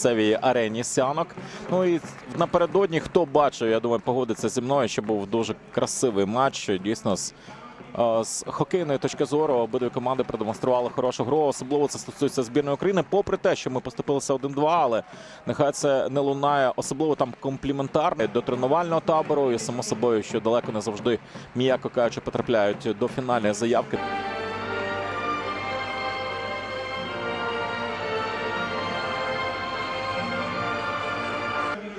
місцевій арені Сянок. Ну і напередодні, хто бачив, я думаю, погодиться зі мною, що був дуже красивий матч. Дійсно, з, е, з хокейної точки зору обидві команди продемонстрували хорошу гру. Особливо це стосується збірної України. Попри те, що ми поступилися 1-2, але нехай це не лунає, особливо там компліментарно до тренувального табору. І само собою, що далеко не завжди, м'яко кажучи, потрапляють до фінальної заявки.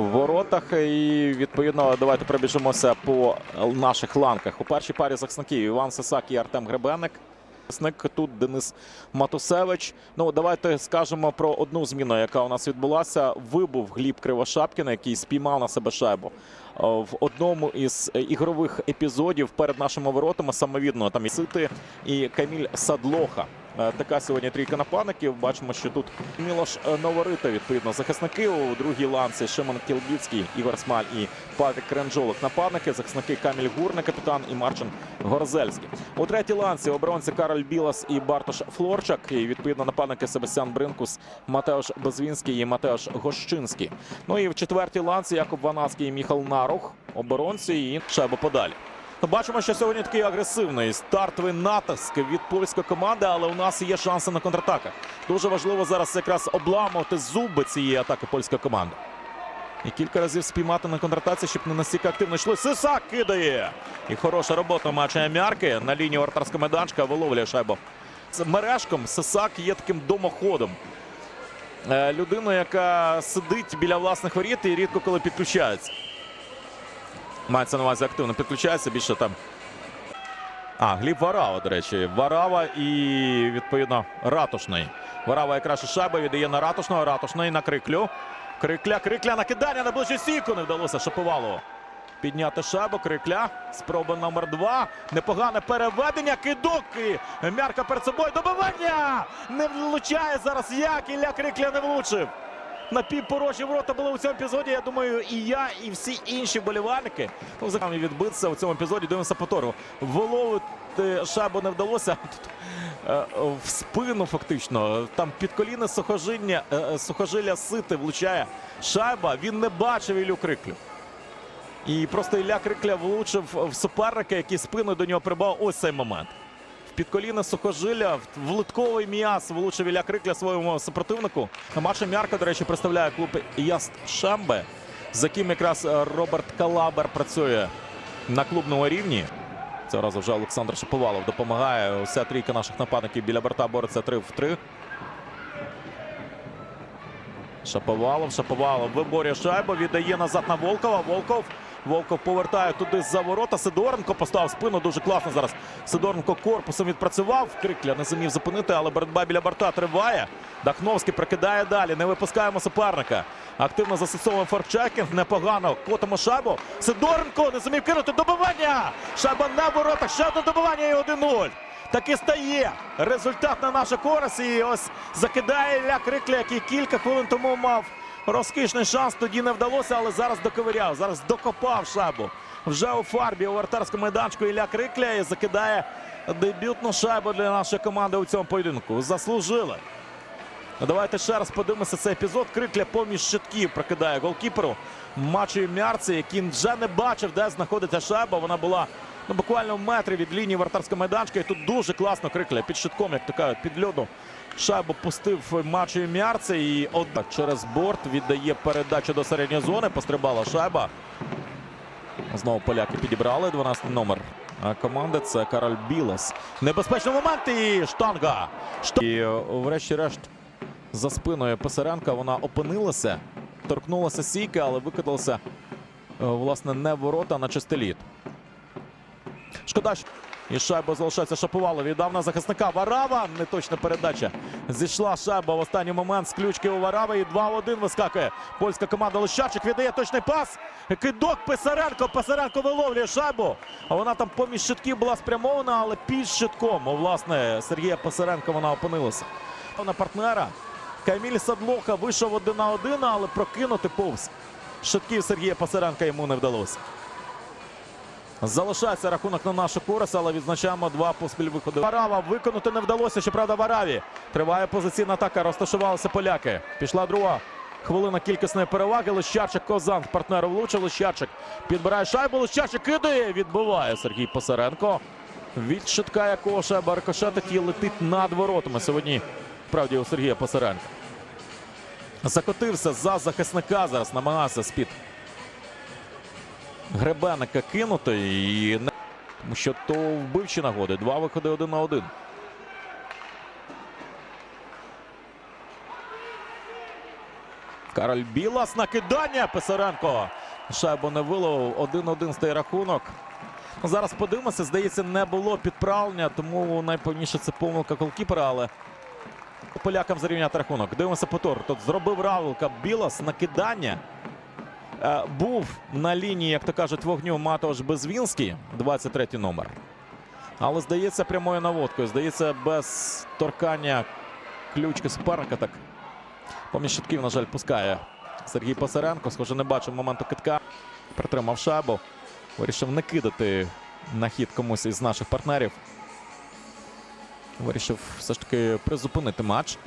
В воротах. І відповідно давайте пробіжимося по наших ланках. У першій парі захисників Іван Сисак і Артем Гребенник. Захисник Тут Денис Матусевич. Ну давайте скажемо про одну зміну, яка у нас відбулася. Вибув Гліб Кривошапкін, який спіймав на себе шайбу Е, в одному із е, ігрових епізодів перед нашими воротами. Самовідно там і Сити і Каміль Садлоха. Е, Така сьогодні трійка нападників. Бачимо, що тут Мілош е, Новорита, відповідно, захисники у другій ланці Шимон Кілбіцький, Ігор Смаль і Патрік Кренджолок. Нападники, захисники Каміль Гурне, капітан і Марчин Горзельський. У третій ланці оборонці Кароль Білас і Бартош Флорчак. І відповідно нападники Себастьян Бринкус, Матеош Безвінський і Матеош Гощинський. Ну і в четвертій ланці Якуб Ванацький і Міхал Нарух, оборонці і шайба подалі. Ну, Бачимо, що сьогодні такий агресивний стартовий натиск від польської команди, але у нас є шанси на контратаках. Дуже важливо зараз якраз обламувати зуби цієї атаки польської команди. І кілька разів спіймати на контратаці, щоб не настільки активно йшли. Сисак кидає. І хороша робота матча Мярки на лінії вратарська меданчика виловлює шайбу. З мережком Сисак є таким домоходом. Е, Людина, яка сидить біля власних воріт і рідко коли підключається. Мається на увазі активно підключається. Більше там. А, Гліб Варава, до речі. Варава і відповідно Ратушний. Варава якраз і шайба віддає на Ратушного. Ратушний на Криклю. Крикля, Крикля накидання на ближню стійку не вдалося Шаповалову. Підняти шайбу, Крикля. Спроба номер два. Непогане переведення. Кидок. Мярка перед собою. Добивання! Не влучає зараз. Як Ілля Крикля не влучив. Напівпорожні ворота були у цьому епізоді. Я думаю, і я, і всі інші вболівальники. Ну, взагалі відбитися у цьому епізоді. Дивимося повтору. Виловити шайбу не вдалося. Тут, е, В спину фактично. Там під коліна сухожилля, е, сухожилля сити влучає шайба. Він не бачив Іллю Криклю. І просто Ілля Крикля влучив в суперника, який спиною до нього прибав ось цей момент. В підколінне сухожилля, в литковий м'яз влучив Ілля Крикля своєму супротивнику. Маша Мярка, до речі, представляє клуб Яст Шамбе, з яким якраз е, Роберт Калабер працює на клубному рівні. Цього разу вже Олександр Шаповалов допомагає. Уся трійка наших нападників біля борта бореться 3 в 3. Шаповалов, Шаповалов виборює шайбу, віддає назад на Волкова. Волков. Волков повертає туди за ворота. Сидоренко поставив спину. Дуже класно зараз. Сидоренко корпусом відпрацював. Крикля не зумів зупинити, але боротьба біля борта триває. Дахновський прикидає далі. Не випускаємо суперника. Активно застосовує Форчакінг. Непогано. Котимо шайбу. Сидоренко не зумів кинути добивання. Шайба на воротах. Ще одне добивання і 1-0. Так і стає результат на нашу користь. І ось закидає Ілля Крикля, який кілька хвилин тому мав розкішний шанс. Тоді не вдалося, але зараз доковиряв. Зараз докопав шайбу. Вже у фарбі у вартарському майданчику Ілля Крикля і закидає дебютну шайбу для нашої команди у цьому поєдинку. Заслужили. Давайте ще раз подивимося цей епізод. Крикля поміж щитків прокидає голкіперу Мачою Мярці, який вже не бачив, де знаходиться шайба. Вона була ну, буквально в метрі від лінії вартарського майданчика. І тут дуже класно Крикля під щитком, як то під льоду. Шайбу пустив Мачою Мярці і однак через борт віддає передачу до середньої зони. Пострибала шайба. Знову поляки підібрали 12 номер а команди. Це Кароль Білес. Небезпечний момент і штанга. Шта- І врешті-решт за спиною Писаренка вона опинилася, торкнулася сійки, але викидалася е, власне не ворота, на чистий лід. Шкода, що і шайба залишається Шаповалов. Віддав на захисника Варава. Неточна передача. Зійшла шайба в останній момент з ключки у Варави. І 2-1 вискакує. Польська команда Лищарчик віддає точний пас. Кидок Писаренко. Писаренко виловлює шайбу. А вона там поміж щитків була спрямована, але під щитком. Власне, Сергія Писаренка вона опинилася. На партнера. Каміль Садлоха вийшов один на один, але прокинути повз щитків Сергія Писаренка йому не вдалося. Залишається рахунок на нашу користь, але відзначаємо два поспіль виходи. Варава виконати не вдалося. Щоправда, Вараві. Триває позиційна атака. Розташувалися поляки. Пішла друга Хвилина кількісної переваги. Лещарчик Козан партнеру влучив. Лещарчик підбирає шайбу. Лещарчик кидає. Відбиває Сергій Посеренко. Від щитка якого шайба рикошетить і летить над воротами. Сьогодні, справді, у Сергія Посеренка. Закотився за захисника. Зараз намагався з-під Гребенника кинути. І. Тому що то вбивчі нагоди. Два виходи один на один. Кароль Білас накидання Писаренко. Шайбу не виловив. 1-1 стає рахунок. Ну, Зараз подивимося. Здається, не було підправлення, тому найповніше це помилка голкіпера, але полякам зарівняти рахунок. Дивимося повтор. Тут зробив Равлика Білас накидання. Е, був на лінії, як то кажуть, вогню Матош Безвінський, 23 номер. Але здається, прямою наводкою. Здається, без торкання ключки суперника. Так поміж щитків, на жаль, пускає Сергій Пасаренко. Схоже, не бачив моменту китка. Притримав шайбу. Вирішив не кидати на хід комусь із наших партнерів. Вирішив все ж таки призупинити матч.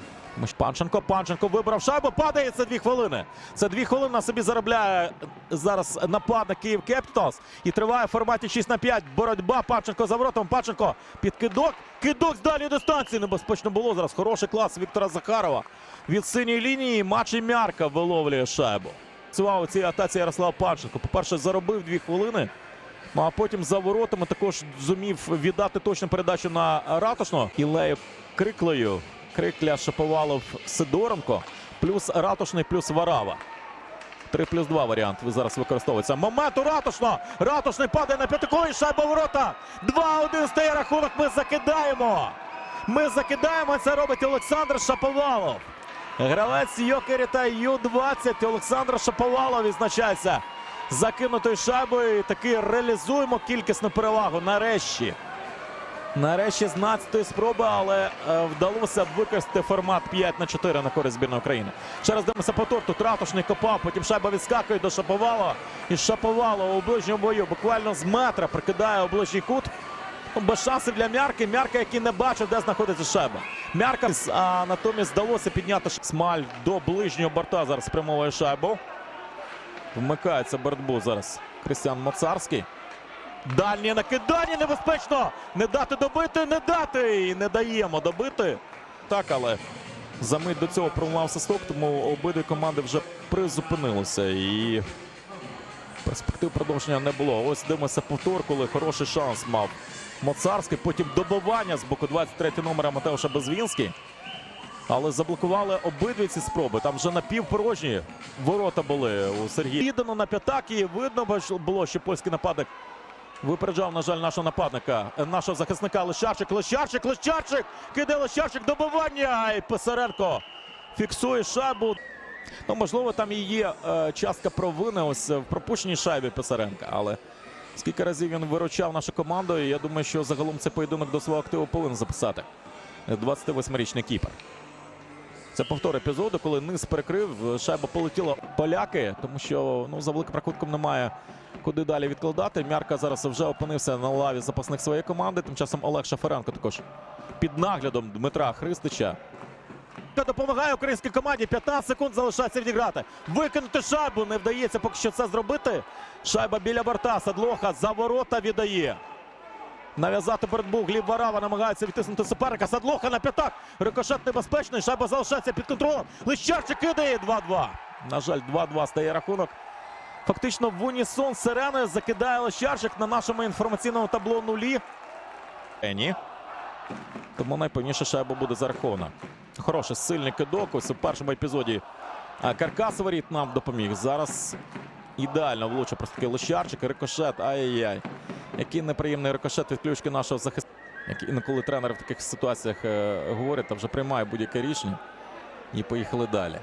Панченко. Панченко вибрав шайбу. Падає це дві хвилини. Це дві хвилини собі заробляє зараз нападник Київ Кепіталс. І триває в форматі 6 на 5. Боротьба. Панченко за воротом. Панченко під кидок. Кидок з дальньої дистанції. Небезпечно було зараз. Хороший клас Віктора Захарова. Від синьої лінії матч і м'ярка виловлює шайбу. Працював у цій атаці Ярослав Панченко. По-перше, заробив дві хвилини. Ну а потім за воротами також зумів віддати точну передачу на Ратушного. Ілею Криклею. Крикля Шаповалов Сидоренко. Плюс Ратушний, плюс Варава. 3 плюс 2 варіант зараз використовується. Момент у Ратушного. Ратушний падає на п'ятиковий шайба ворота. 2-1 стає рахунок. Ми закидаємо. Ми закидаємо. Це робить Олександр Шаповалов. Гравець Йокері та Ю-20 Олександр Шаповалов відзначається закинутою шайбою. І таки реалізуємо кількісну перевагу. Нарешті. Нарешті з 12-ї спроби, але е, вдалося використати формат 5 на 4 на користь збірної України. Ще раз дивимося повтор. Тут Ратушний копав, потім шайба відскакує до Шаповалова. І Шаповалов у ближньому бою буквально з метра прикидає у ближній кут. Ну, без шансів для Мярки. Мярка, який не бачив, де знаходиться шайба. Мярка, а натомість вдалося підняти Смаль до ближнього борта. Зараз спрямовує шайбу. Вмикається боротьбу зараз Крістіан Моцарський. Дальнє накидання небезпечно. Не дати добити, не дати. І не даємо добити. Так, але за мить до цього пролунав свисток, тому обидві команди вже призупинилися. І перспектив продовження не було. Ось дивимося повтор, коли хороший шанс мав Моцарський. Потім добивання з боку 23 номера Матеуша Безвінський. Але заблокували обидві ці спроби. Там вже напівпорожні ворота були у Сергія. Віддано на п'ятак і видно було, що польський нападник випереджав, на жаль, нашого нападника, нашого захисника Лещарчик. Лещарчик, Лещарчик! Киде Лещарчик, добивання! І Писаренко фіксує шайбу. Ну, можливо, там і є е, частка провини ось в пропущеній шайбі Писаренка. Але скільки разів він виручав нашу команду, і я думаю, що загалом цей поєдинок до свого активу повинен записати 28-річний кіпер. Це повтор епізоду, коли низ перекрив, шайба полетіла поляки, тому що ну, за великим рахунком немає куди далі відкладати. Мярка зараз вже опинився на лаві запасних своєї команди. Тим часом Олег Шафаренко також під наглядом Дмитра Христича. Допомагає українській команді. 15 секунд залишається відіграти. Викинути шайбу не вдається поки що це зробити. Шайба біля борта. Садлоха за ворота віддає. Нав'язати боротьбу. Гліб Варава намагається відтиснути суперника. Садлоха на п'ятак. Рикошет небезпечний. Шайба залишається під контролем. Лищарчик кидає 2-2. На жаль, 2-2 стає рахунок. Фактично в унісон сиреною закидає Лещарчик на нашому інформаційному табло нулі. Ені. Тому найпевніше шайба буде зарахована. Хороший сильний кидок. Ось у першому епізоді Каркас воріт нам допоміг. Зараз ідеально влучив просто такий Лещарчик. Рикошет. Ай-яй-яй. Який неприємний рикошет від ключки нашого захисника. Як інколи тренер в таких ситуаціях е, говорить, та вже приймає будь-яке рішення. І поїхали далі.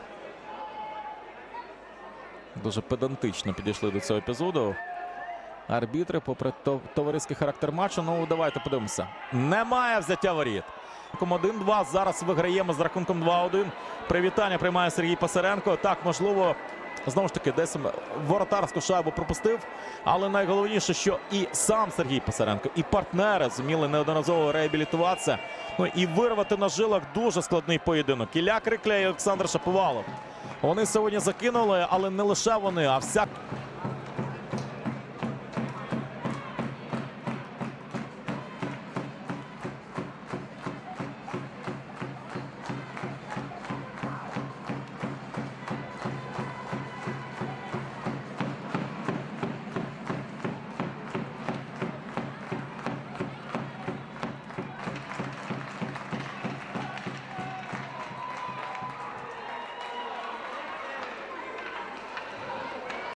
Дуже педантично підійшли до цього епізоду. Арбітри, попри товариський характер матчу, ну давайте подивимося. Немає взяття воріт. 1-2. Зараз виграємо з рахунком 2-1. Привітання приймає Сергій Пасаренко. Так, можливо, Знову ж таки, десь воротарську шайбу пропустив. Але найголовніше, що і сам Сергій Писаренко, і партнери зуміли неодноразово реабілітуватися. Ну і вирвати на жилах дуже складний поєдинок. Ілля Крикля і Олександр Шаповалов. Вони сьогодні закинули, але не лише вони, а вся